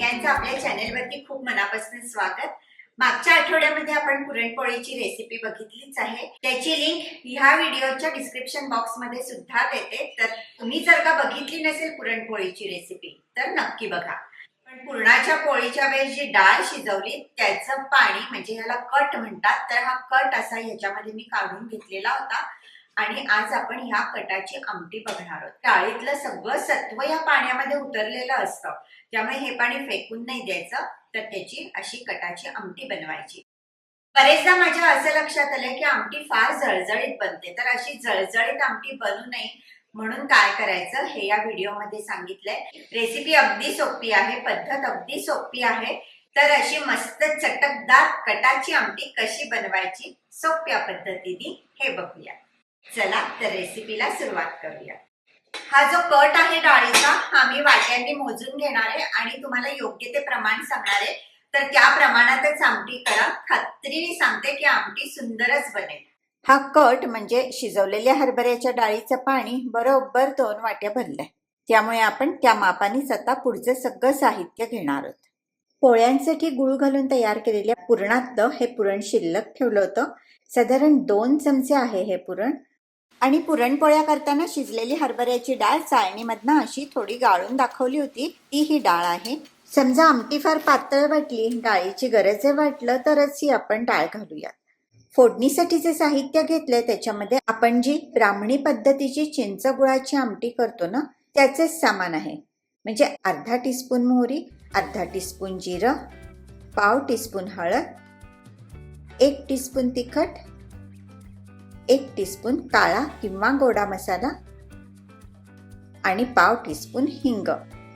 सगळ्यांचं आपल्या चॅनेलवरती खूप मनापासून स्वागत. मागच्या आठवड्यामध्ये आपण पुरणपोळीची रेसिपी बघितलीच आहे. त्याची लिंक ह्या व्हिडिओच्या डिस्क्रिप्शन बॉक्समध्ये सुद्धा देते. तर तुम्ही जर का बघितली नसेल पुरणपोळीची रेसिपी तर नक्की बघा. पण पुरणाच्या पोळीच्या वेळेस जी डाळ शिजवली त्याचं पाणी म्हणजे ह्याला कट म्हणतात तर हा कट असा ह्याच्यामध्ये मी काढून घेतलेला होता. आणि आज आपण ह्या कटाची आमटी बघणार आहोत. डाळीतलं सगळं सत्व या पाण्यामध्ये उतरलेलं असतं. त्यामुळे हे पाणी फेकून नाही द्यायचं. तर त्याची अशी कटाची आमटी बनवायची. बरेचदा माझ्या असं लक्षात आलं की आमटी फार जळजळीत बनते. तर अशी जळजळीत आमटी बनू नये म्हणून काय करायचं हे या व्हिडिओमध्ये सांगितलंय. रेसिपी अगदी सोपी आहे पद्धत अगदी सोपी आहे. तर अशी मस्त चटकदार कटाची आमटी कशी बनवायची सोप्या पद्धतीने हे बघूया. चला तर रेसिपीला सुरुवात करूया. हा जो कट आहे डाळीचा हा मी वाट्यांनी मोजून घेणार आहे आणि तुम्हाला योग्य ते प्रमाण सांगणार आहे. तर त्या प्रमाणातच आमटी करा. खात्रीने सांगते की आमटी सुंदरच बनेल. हा कट म्हणजे शिजवलेल्या हरभऱ्याच्या डाळीचं पाणी बरोबर दोन वाट्या भरलंय. त्यामुळे आपण त्या मापानेच आता पुढचं सगळं साहित्य घेणार आहोत. पोळ्यांसाठी गुळ घालून तयार केलेल्या पुरणातलं हे पुरण शिल्लक ठेवलं होतं. साधारण दोन चमचे आहे हे पुरण. आणि पुरणपोळ्या करताना शिजलेली हरभऱ्याची डाळ चाळणीमधनं अशी थोडी गाळून दाखवली होती. ती ही डाळ आहे. समजा आमटी फार पातळ वाटली डाळीची गरज आहे वाटलं तरच ही आपण डाळ घालूयात. फोडणीसाठी जे साहित्य घेतलंय त्याच्यामध्ये आपण जी ब्राह्मणी पद्धतीची चिंच गुळाची आमटी करतो ना त्याचेच सामान आहे. म्हणजे अर्धा टीस्पून मोहरी अर्धा टीस्पून जिरं पाव टीस्पून हळद एक टीस्पून तिखट एक टीस्पून काळा किंवा गोडा मसाला आणि पाव टीस्पून हिंग.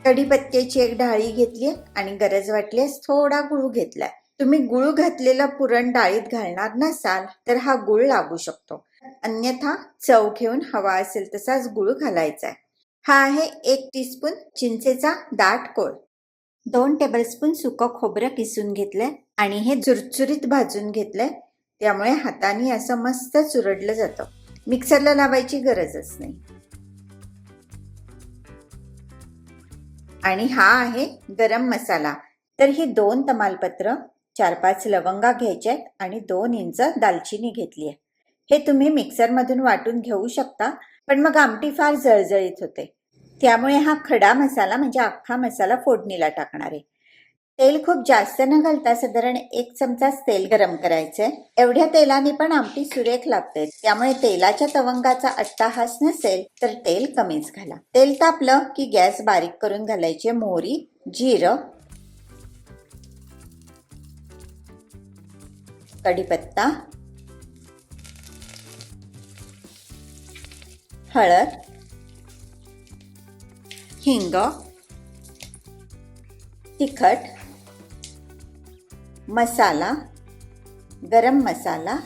कढीपत्त्याची एक डाळी घेतली आणि गरज वाटल्यास थोडा गुळ घेतलाय. तुम्ही गुळ घातलेला पुरण डाळीत घालणार नसाल तर हा गुळ लागू शकतो. अन्यथा चव घेऊन हवा असेल तसाच गुळ घालायचा आहे हा आहे एक टीस्पून चिंचेचा दाट कोळ. दोन टेबलस्पून सुकं खोबरं किसून घेतलंय आणि हे चुरचुरीत भाजून घेतलंय. त्यामुळे हाताने असं मस्त चुरडलं जातं. मिक्सरला लावायची गरजच नाही. आणि हा आहे गरम मसाला. तर ही दोन तमालपत्र चार पाच लवंगा घ्यायच्या आहेत आणि दोन इंच दालचिनी घेतली आहे. हे तुम्ही मिक्सरमधून वाटून घेऊ शकता पण मग आमटी फार जळजळीत होते. त्यामुळे हा खडा मसाला म्हणजे अख्खा मसाला फोडणीला टाकणार आहे. तेल खूप जास्त न घालता साधारण एक चमचाच तेल गरम करायचंय. एवढ्या तेलाने पण आमटी सुरेख लागते. त्यामुळे तेलाच्या तवंगाचा अट्टाहास नसेल तर तेल कमीच घाला. तेल तापलं की गॅस बारीक करून घालायचे मोहरी जिरं कढीपत्ता हळद हिंग तिखट मसाला गरम मसाला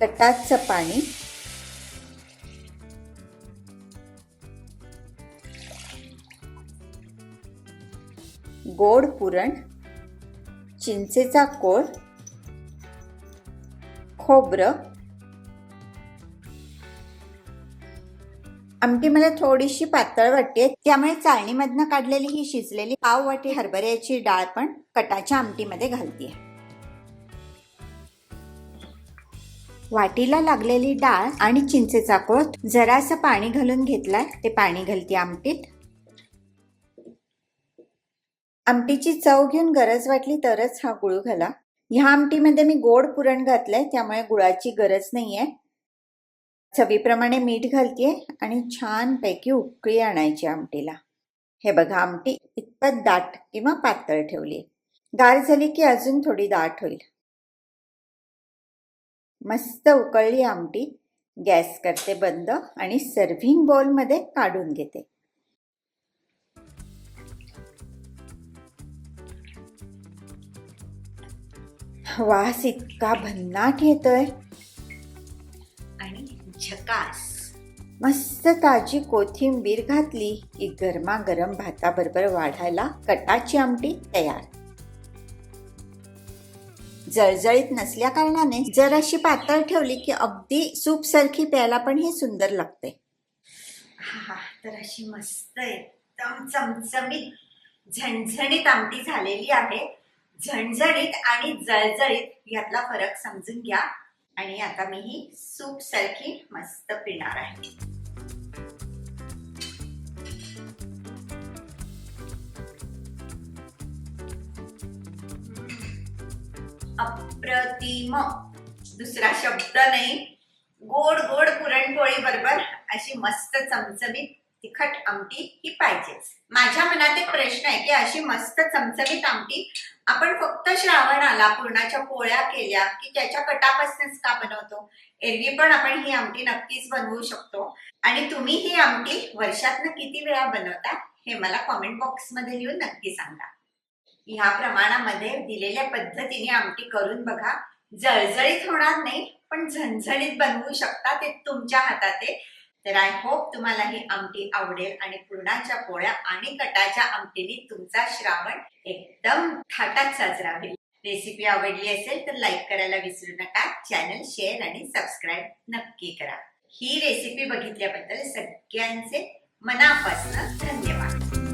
कटाचं पाणी गोड पुरण चिंचेचा कोळ खोबरं आमटी मला थोडीशी पातळ वाटते त्यामुळे चाळणीमधनं काढलेली ही शिजलेली पाव वाटी हरभऱ्याची डाळ पण कटाच्या आमटीमध्ये घालते वाटीला लागलेली डाळ आणि चिंचेचा कोळ जरासं पाणी घालून घेतलाय. ते पाणी घालते आमटीत. आमटीची चव घेऊन गरज वाटली तरच हा गुळ घाला. ह्या आमटीमध्ये मी गोड पुरण घातलंय त्यामुळे गुळाची गरज नाहीये. चवीप्रमाणे मीठ घालते आणि छान पैकी उकळी आणायची आमटीला. हे बघा आमटी इतपत दाट किंवा पातळ ठेवली गार झाली की अजून थोडी दाट होईल. मस्त उकळली आमटी गॅस करते बंद आणि सर्व्हिंग बॉलमध्ये काढून घेते. वास इतका भन्नाट येतोय. झकास मस्त ताजी कोथिंबीर घातली की गरमागरम भाताबरोबर वाढायला कटाची आमटी तयार. जळजळीत नसल्या कारणाने जर अशी पातळ ठेवली की अगदी सूप सारखी प्यायला पण हे सुंदर लागते. हा तर अशी मस्त आहे एकदम चमचमीत झणझणीत आमटी झालेली आहे. झणझणीत आणि जळजळीत यातला फरक समजून घ्या. आणि आता मी ही सूप सारखी मस्त पिणार आहे. अप्रतिम. दुसरा शब्द नाही. गोड गोड पुरणपोळी बरोबर अशी मस्त चमचमीत तिखट आमटी ही पाहिजेच माझ्या मनात एक प्रश्न आहे की अशी मस्त चमचमीत आमटी आपण फक्त श्रावणाला पूर्णाच्या पोळ्या केल्या की त्याच्या कटापासूनच का बनवतो? एरवी पण आपण ही आमटी नक्कीच बनवू शकतो. आणि तुम्ही ही आमटी वर्षातनं किती वेळा बनवता हे मला कॉमेंट बॉक्समध्ये लिहून नक्की सांगा. ह्या प्रमाणामध्ये दिलेल्या पद्धतीने आमटी करून बघा. जळजळीत होणार नाही पण झणझणीत बनवू शकता ते तुमच्या हातात. आहे तर आय होप तुम्हाला ही आमटी आवडेल आणि पुरणाच्या पोळ्या आणि कटाच्या आमटीने तुमचा श्रावण एकदम थाटात साजरा होईल. रेसिपी आवडली असेल तर लाईक करायला विसरू नका. चॅनल शेअर आणि सबस्क्राईब नक्की करा. ही रेसिपी बघितल्याबद्दल सगळ्यांचे मनापासून धन्यवाद.